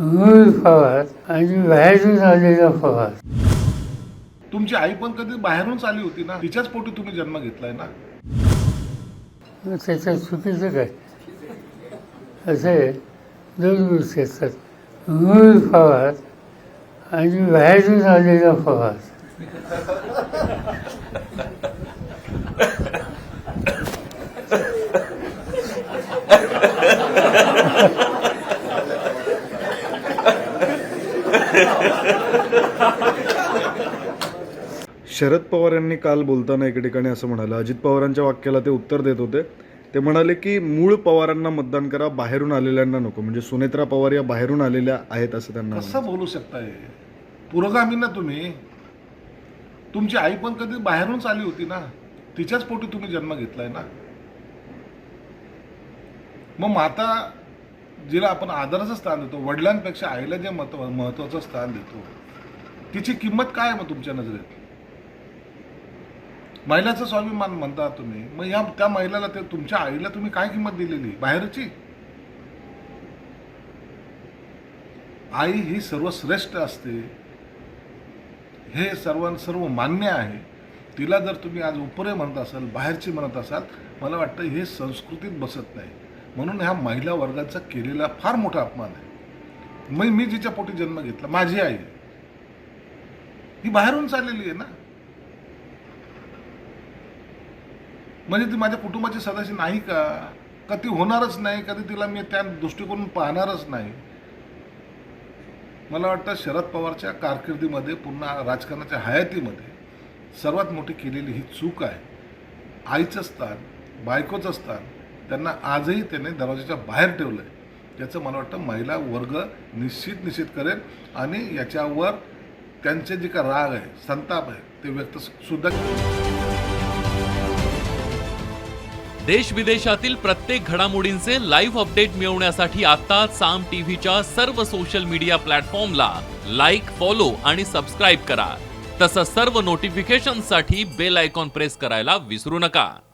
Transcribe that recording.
मूळ पवार आणि बाहेरून आलेला पवार तुमची आई पण कधी बाहेरूनच आली होती ना? तिच्याच पोटी तुम्ही जन्म घेतलाय ना? मग त्याच्यात चुकीचं काय? असं दोन गोष्टी असतात. मूळ पवार आणि बाहेरून आलेला पवार शरद पवार यांनी काल बोलताना एके ठिकाणी असं म्हणाले अजित पवारांच्या वाक्याला ते उत्तर देत होते. ते म्हणाले की मूळ पवारांना मतदान करा बाहेरून आलेल्यांना नको. म्हणजे सुनेत्रा पवार या बाहेरून आलेल्या आहेत असं त्यांना कसं बोलू शकताय? पुरोगामी ना तुम्ही. तुमची आई पण कधी बाहेरूनच आली होती ना तिच्याच पोटी तुम्ही जन्म घेतलाय ना. मग माता जिला आपण आदराचं स्थान देतो वडिलांपेक्षा आईला जे महत्त्व महत्वाचं स्थान देतो तिची किंमत काय आहे मग तुमच्या नजरेत? महिलाचं स्वाभिमान म्हणता तुम्ही मग या त्या महिलाला ते तुमच्या आईला तुम्ही काय किंमत दिलेली? बाहेरची? आई ही सर्वश्रेष्ठ असते. हे सर्व सर्व मान्य आहे. तिला जर तुम्ही आज उपरे म्हणत असाल बाहेरची म्हणत असाल मला वाटतं हे संस्कृतीत बसत नाही. म्हणून ह्या महिला वर्गाचा केलेला फार मोठा अपमान आहे. मग मी जिच्या पोटी जन्म घेतला माझी आई. ही बाहेरून चाललेली आहे ना. म्हणजे ती माझ्या कुटुंबाची सदस्य नाही का? का ती होणारच नाही कधी तिला मी त्या दृष्टिकोन पाहणारच नाही. मला वाटतं शरद पवारच्या कारकिर्दीमध्ये पुन्हा राजकारणाच्या हयातीमध्ये सर्वात मोठी केलेली ही चूक आहे. आईचं स्थान बायकोचं स्थान त्यांना आजही त्याने दरवाजाच्या बाहेर ठेवलं आहे याचं मला वाटतं महिला वर्ग निश्चित निश्चित करेल आणि याच्यावर त्यांचे जे का राग आहे संताप आहे ते व्यक्त सुद्धा देश विदेशातील प्रत्येक घडामोडींचे लाईव्ह अपडेट मिळवण्यासाठी आता साम टीव्हीच्या सर्व सोशल मीडिया प्लॅटफॉर्मला लाईक फॉलो आणि सबस्क्राईब करा. तसंच सर्व नोटिफिकेशनसाठी बेल आयकॉन प्रेस करायला विसरू नका.